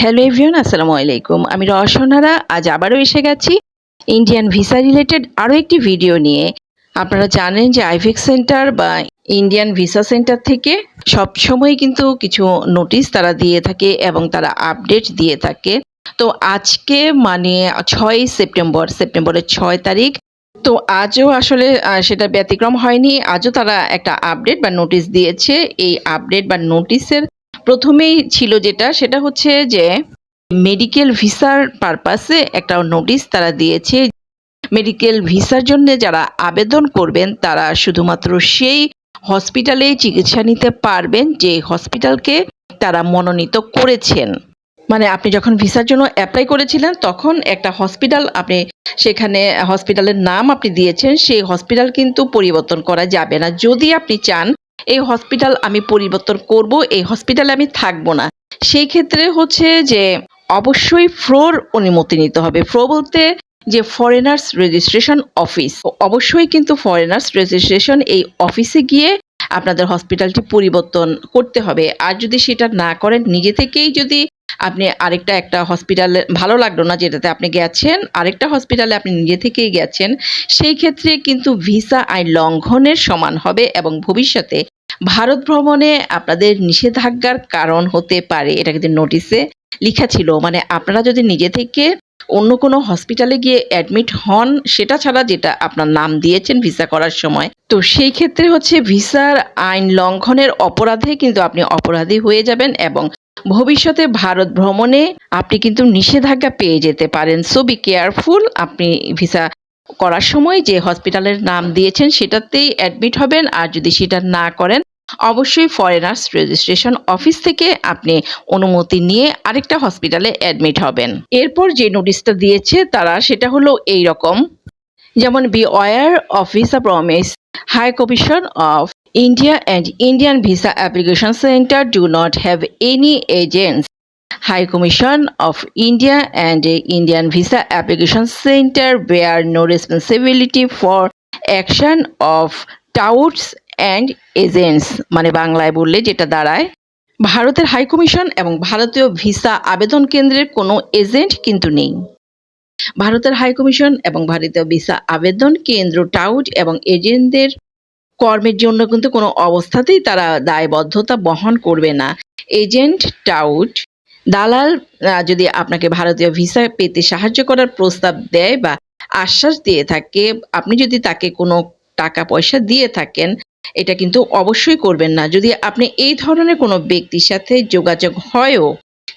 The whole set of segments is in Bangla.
হ্যালো এভরিওয়ান আসসালামু আলাইকুম। আমি রসনারা আজ আবারও এসে গেছি ইন্ডিয়ান ভিসা রিলেটেড আরও একটি ভিডিও নিয়ে। আপনারা জানেন যে আইভেক সেন্টার বা ইন্ডিয়ান ভিসা সেন্টার থেকে সব সময় কিন্তু কিছু নোটিশ তারা দিয়ে থাকে এবং তারা আপডেট দিয়ে থাকে। তো আজকে মানে ছয় সেপ্টেম্বর, সেপ্টেম্বরের ছয় তারিখ। তো আজও আসলে সেটা ব্যতিক্রম হয়নি। আজও তারা একটা আপডেট বা নোটিশ দিয়েছে। এই আপডেট বা নোটিশের প্রথমেই ছিল যেটা, সেটা হচ্ছে যে মেডিকেল ভিসার পারপাসে একটা নোটিশ তারা দিয়েছে। মেডিকেল ভিসার জন্য যারা আবেদন করবেন, তারা শুধুমাত্র সেই হসপিটালে চিকিৎসা নিতে পারবেন, যে হসপিটালকে তারা মনোনীত করেছেন। মানে আপনি যখন ভিসার জন্য অ্যাপ্লাই করেছিলেন, তখন একটা হসপিটাল আপনি সেখানে হসপিটালের নাম আপনি দিয়েছেন, সেই হসপিটাল কিন্তু পরিবর্তন করা যাবে না। যদি আপনি চান এই হসপিটাল আমি পরিবর্তন করব, এই হসপিটালে আমি থাকব না। সেই ক্ষেত্রে হচ্ছে যে অবশ্যই ফ্লোর অনুমতি নিতে হবে। ফ্লো বলতে যে ফরেনার্স রেজিস্ট্রেশন অফিস অবশ্যই কিন্তু ফরেনার্স রেজিস্ট্রেশন এই অফিসে গিয়ে আপনাদের হসপিটালটি পরিবর্তন করতে হবে। আর যদি সেটা না করেন, নিজে থেকেই যদি আপনি আরেকটা একটা হসপিটালে ভালো লাগল না যেটাতে আপনি গেছেন, আরেকটা হসপিটালে আপনি নিজে থেকেই গেছেন, সেই ক্ষেত্রে কিন্তু ভিসা আইন লঙ্ঘনের সমান হবে এবং ভবিষ্যতে ভারত ভ্রমণে আপনাদের নিষেধাজ্ঞার কারণ হতে পারে, এটা কিন্তু নোটিশে লিখা ছিল। মানে আপনারা যদি নিজে থেকে অন্য কোনো হসপিটালে গিয়ে অ্যাডমিট হন, সেটা ছাড়া যেটা আপনার নাম দিয়েছেন ভিসা করার সময়, তো সেই ক্ষেত্রে হচ্ছে ভিসার আইন লঙ্ঘনের অপরাধে কিন্তু আপনি অপরাধী হয়ে যাবেন এবং ভবিষ্যতে ভারত ভ্রমণে আপনি কিন্তু নিষেধাজ্ঞা পেয়ে যেতে পারেন। সো বি কেয়ারফুল আপনি ভিসা করার সময় যে হসপিটালের নাম দিয়েছেন সেটাতেই অ্যাডমিট হবেন। আর যদি সেটা না করেন, অবশ্যই ফরেনার্স রেজিস্ট্রেশন অফিস থেকে আপনি অনুমতি নিয়ে আরেকটা হসপিটালে অ্যাডমিট হবেন। এরপর যে নোটিশটা দিয়েছে তারা, সেটা হলো এই রকম যেমন beware office a promise high commission of India and Indian visa application centre do not have any agents High Commission of India and Indian Visa Application Center bear no responsibility for action of touts and agents মানে বাংলায় বললে যেটা দাঁড়ায়। ভারতের হাই কমিশন এবং ভারতীয় ভিসা আবেদন কেন্দ্রের কোনো এজেন্ট কিন্তু নেই। ভারতের হাই কমিশন এবং ভারতীয় ভিসা আবেদন কেন্দ্র টাউট এবং এজেন্টদের কর্মের জন্য কিন্তু কোনো অবস্থাতেই তারা দায়বদ্ধতা বহন করবে না। এজেন্ট টাউট দালাল যদি আপনাকে ভারতীয় ভিসা পেতে সাহায্য করার প্রস্তাব দেয় বা আশ্বাস দিয়ে থাকে, আপনি যদি তাকে কোনো টাকা পয়সা দিয়ে থাকেন, এটা কিন্তু অবশ্যই করবেন না। যদি আপনি এই ধরনের কোনো ব্যক্তির সাথে যোগাযোগ হয়ও,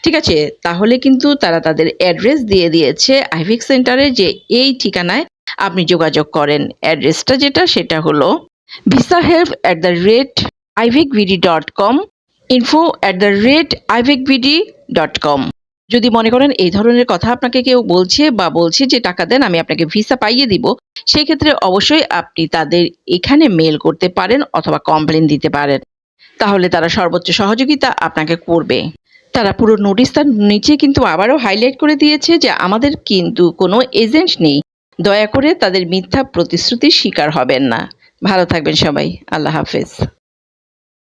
ঠিক আছে, তাহলে কিন্তু তারা তাদের অ্যাড্রেস দিয়ে দিয়েছে আইভিক সেন্টারে যে এই ঠিকানায় আপনি যোগাযোগ করেন। অ্যাড্রেসটা যেটা, সেটা হলো visa help at the rate IVAC BD dot com info at the rate IVAC BD dot com যদি মনে করেন এই ধরনের কথা আপনাকে কেউ বলছে বা বলছে যে টাকা দেন, আমি আপনাকে ভিসা পাইয়ে দিব সেই ক্ষেত্রে অবশ্যই আপনি তাদের এখানে মেল করতে পারেন অথবা কমপ্লেন দিতে পারেন। তাহলে তারা সর্বোচ্চ সহযোগিতা আপনাকে করবে। তারা পুরো নোটিশটার নিচে কিন্তু আবারও হাইলাইট করে দিয়েছে যে আমাদের কিন্তু কোনো এজেন্ট নেই। দয়া করে তাদের মিথ্যা প্রতিশ্রুতির শিকার হবেন না। ভালো থাকবেন সবাই। আল্লাহ হাফেজ।